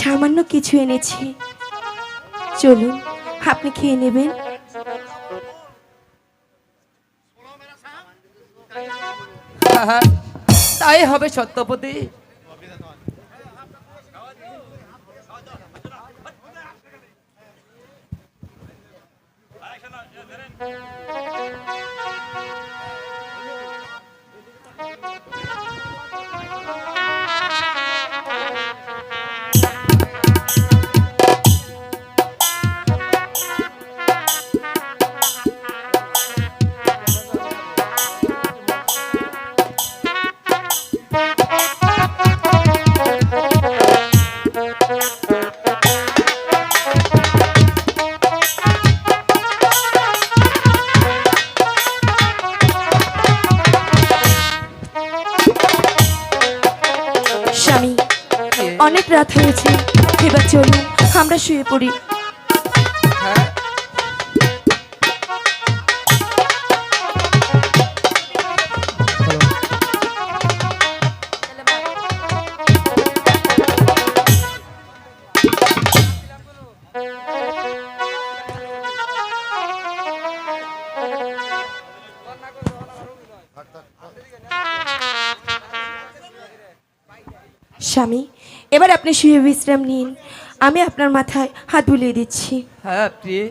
সামান্য কিছু এনেছি। চলুন আপনি খেয়ে নেবেন। তাই হবে সত্যপতি স্বামী অনেক রাত হয়েছে। এবার চলুন আমরা শুয়ে পড়ি। হ্যাঁ স্বামী, এবার আপনি শুয়ে বিশ্রাম নিন। আমি আপনার মাথায় হাত বুলিয়ে দিচ্ছি। হ্যাঁ প্রিয়ে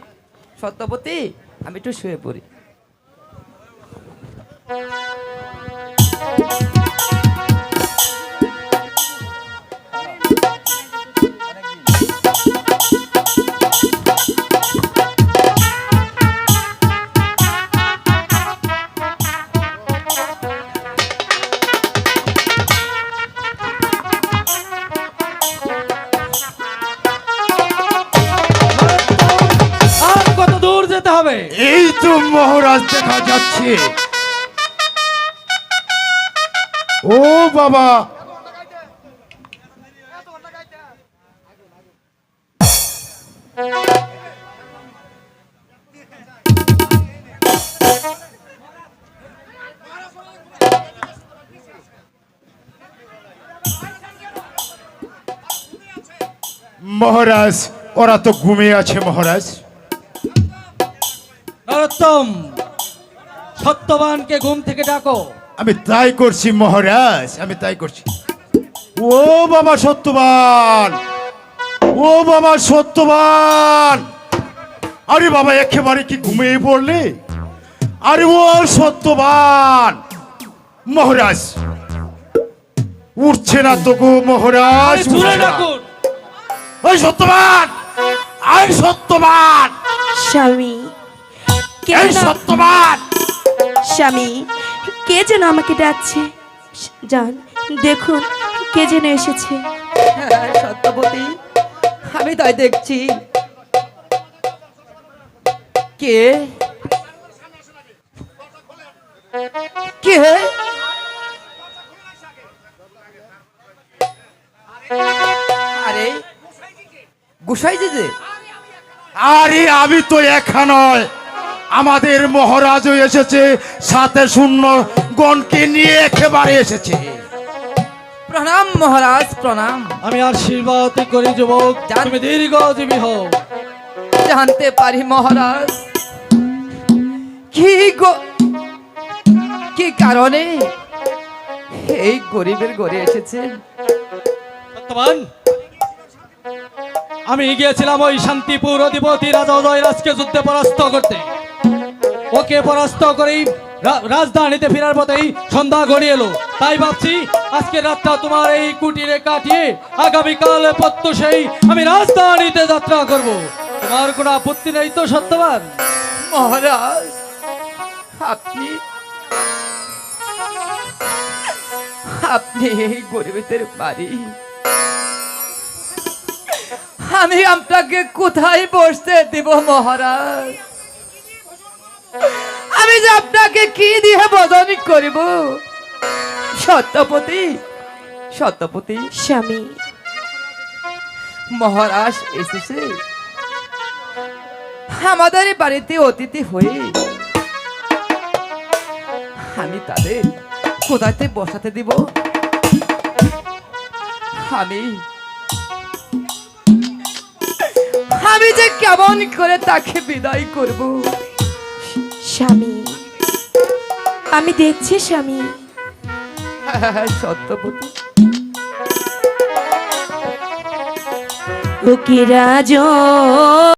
সত্যপতি, আমি একটু শুয়ে পড়ি। হবে। এই তো মহারাজ দেখা যাচ্ছে। ও বাবা। মহারাজ ওরা তো ঘুমিয়ে আছে মহারাজ। নরোত্তম সত্যবানকে ঘুম থেকে ডাকো। আমি তাই করছি মহারাজ আমি তাই করছি। ও বাবা সত্যবান ও বাবা সত্যবান। আরে বাবা একেবারে কি ঘুমিয়ে পড়লে? আরে ও সত্যবান। মহারাজ উঠছে না তো গো মহারাজ ওই সত্যবান আই সত্যবান। স্বামী এই সত্যবান! স্বামী কে যেন আমাকে ডাকছে? যান দেখুন কে যেন এসেছে। হ্যাঁ সত্যপতি আমি তাই দেখছি। কে? কে? আরে গুসাই যে। আরে আমি তো একা নয়। আমাদের মহারাজও এসেছে সাথে শূন্য গণকে নিয়ে একেবারে এসেছে। প্রণাম মহারাজ প্রণাম। আমি আশীর্বাদ করি যুবক যান। তুমি দীর্ঘ হও। জানতে পারি মহারাজ কি গো কি কারণে এই গরিবের ঘরে এসেছেন সত্যবান আমি গিয়েছিলাম ওই শান্তিপুর অধিপতি রাজা জয়রাজকে যুদ্ধে পরাস্ত করতে। ওকে পরাস্ত করেই রাজধানীতে ফেরার পথেই সন্ধ্যা গড়িয়ে এলো। তাই ভাবছি আজকের রাতটা তোমার এই কুটিরে কাটিয়ে আগামীকাল প্রত্যুষেই আমি রাজধানীতে যাত্রা করব। তোমার কোনো আপত্তি নেই তো, সত্যবান? মহারাজ, আপনি আপনি এই গরিবদের বাড়ি। আমি আপনাকে কোথায় বসতে দেব মহারাজ? আমি যে আপনাকে কি দিয়ে বদনি করিব? সত্যপতি সত্যপতি। স্বামী। মহারাজ এসেছে। আমাদের বাড়িতে অতিথি হয়ে আমি তাদের কোথাতে বসাতে দিব। আমি আমি যে কেমন করে তাকে বিদায় করব। স্বামী। আমি দেখছি স্বামী। সত্যপতি। ওকে রাজ